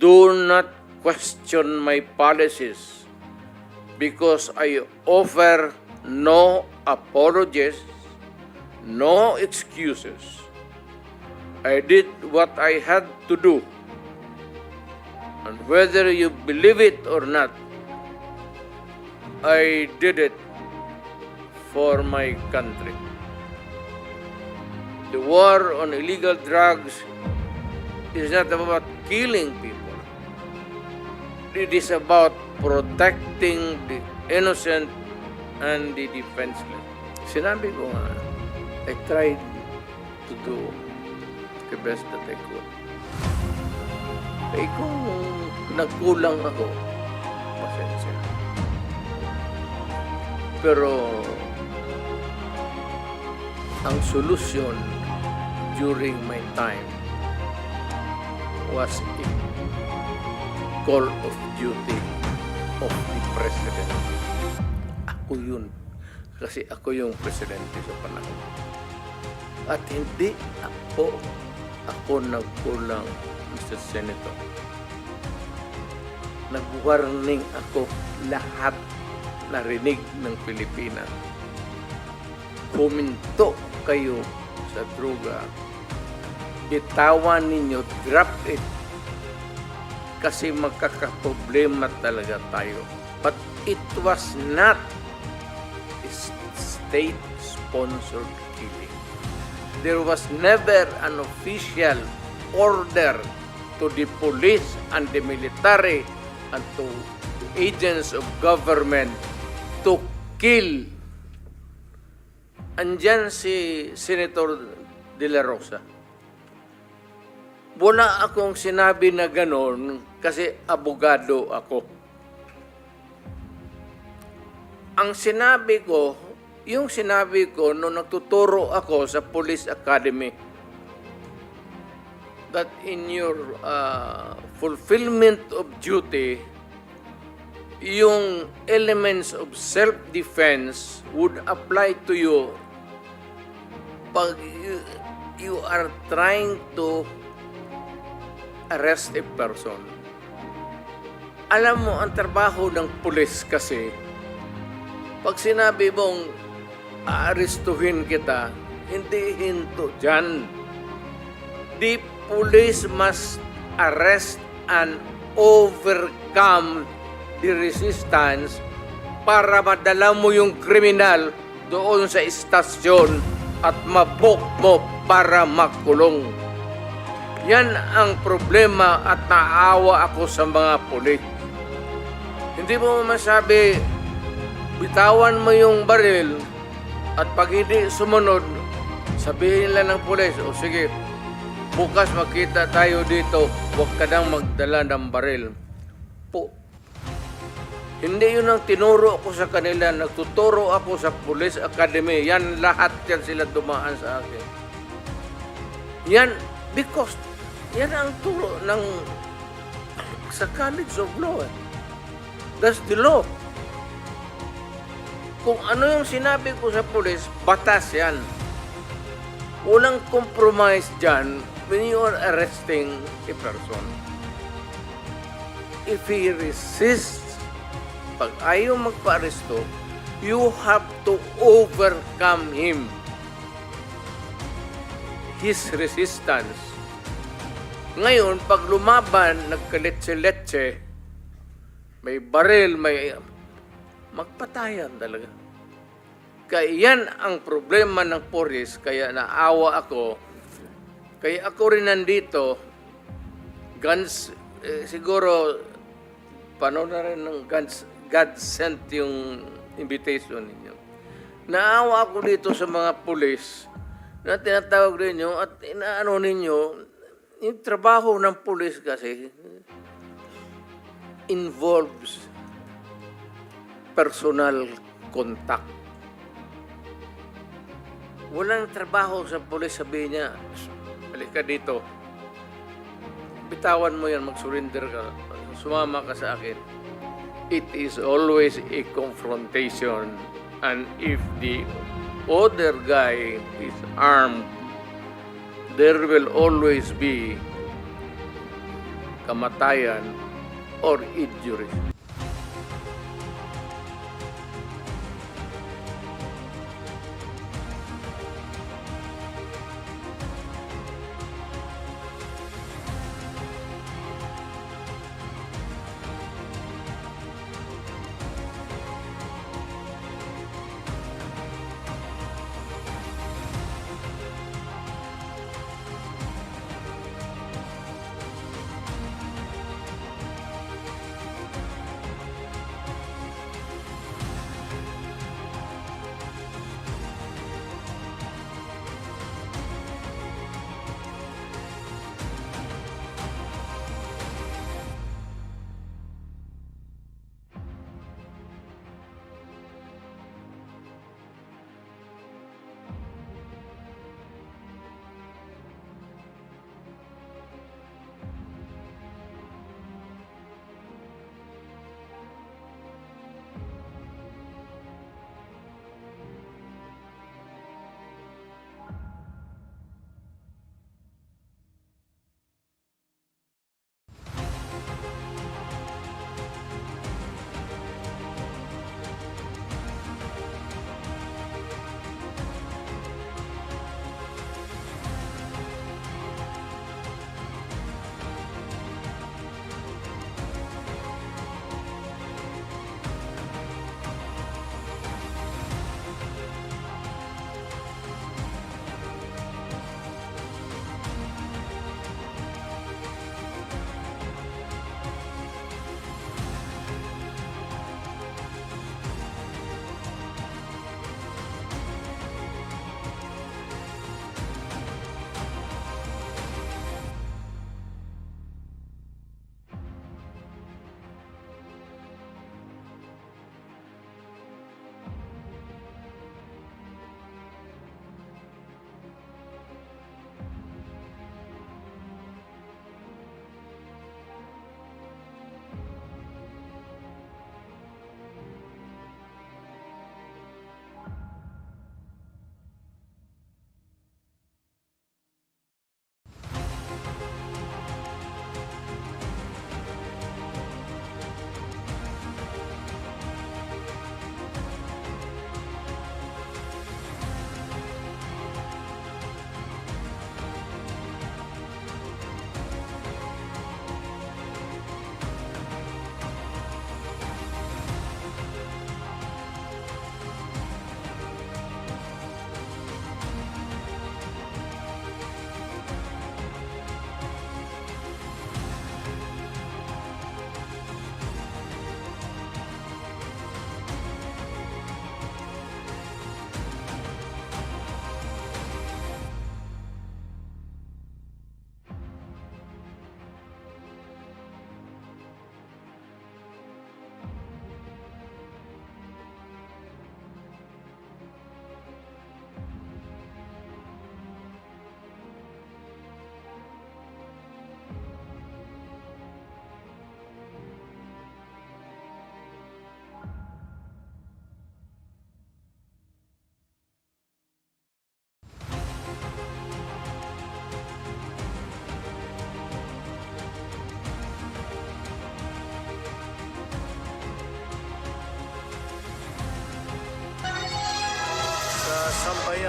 do not question my policies because I offer no apologies, no excuses. I did what I had to do. And whether you believe it or not, I did it for my country. The war on illegal drugs is not about killing people. It is about protecting the innocent and the defenseless. Sinabi ko nga, I tried to do the best that I could. Eh kung nagkulang ako, pasensya. Pero ang solusyon during my time was a call of duty of the president. Ako yun. Kasi ako yung presidente sa panahon. At hindi ako ako nagkulang, Mr. Senator. Nag-warning ako lahat narinig ng Pilipinas. Huminto kayo sa droga. Bitawan ninyo, drop it. Kasi magkakaproblema talaga tayo. But it was not state-sponsored killing. There was never an official order to the police and the military and to agents of government to kill. Andyan si Senator De La Rosa. Wala akong sinabi na ganon kasi abogado ako. Ang sinabi ko, yung sinabi ko nung nagtuturo ako sa Police Academy, that in your uh, fulfillment of duty, yung elements of self-defense would apply to you pag you, you are trying to arrest a person. Alam mo, ang trabaho ng pulis kasi, pag sinabi mong aarestuhin kita, hindi hinto dyan. The police must arrest and overcome the resistance para madala mo yung kriminal doon sa istasyon at mabok mo para makulong. Yan ang problema at naawa ako sa mga pulis. Hindi mo masabi, bitawan mo yung baril at pag hindi sumunod, sabihin lang ng pulis, o sige, bukas makita tayo dito, huwag ka nang magdala ng baril. Po, hindi yun ang tinuro ko sa kanila. Nagtuturo ako sa Police Academy. Yan lahat yan sila dumaan sa akin. Yan, because yan ang turo ng sa College of Law. eh. That's the law. Kung ano yung sinabi ko sa police, batas yan. Walang compromise dyan when you are arresting a person. If he resists, pag ayaw magpa-aresto, you have to overcome him. His resistance. Ngayon, pag lumaban, nagkaletse-letse, may baril, may... Magpatayan talaga. Kaya yan ang problema ng polis, kaya naawa ako. Kaya ako rin nandito, guns, eh, siguro, paano na rin ng guns, God sent yung invitation ninyo. Naawa ako dito sa mga pulis na tinatawag ninyo at inaano ninyo, yung trabaho ng pulis kasi involves personal contact. Walang trabaho sa pulis sabihin niya, balik ka dito. Bitawan mo yan, mag-surrender ka. Sumama ka sa akin. It is always a confrontation. And if the other guy is armed, there will always be kamatayan, or injury.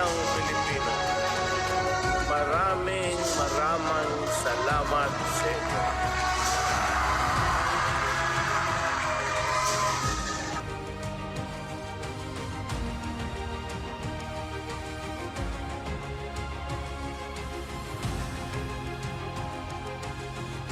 Sambayang Pilipino. Maraming maraming salamat sa inyo.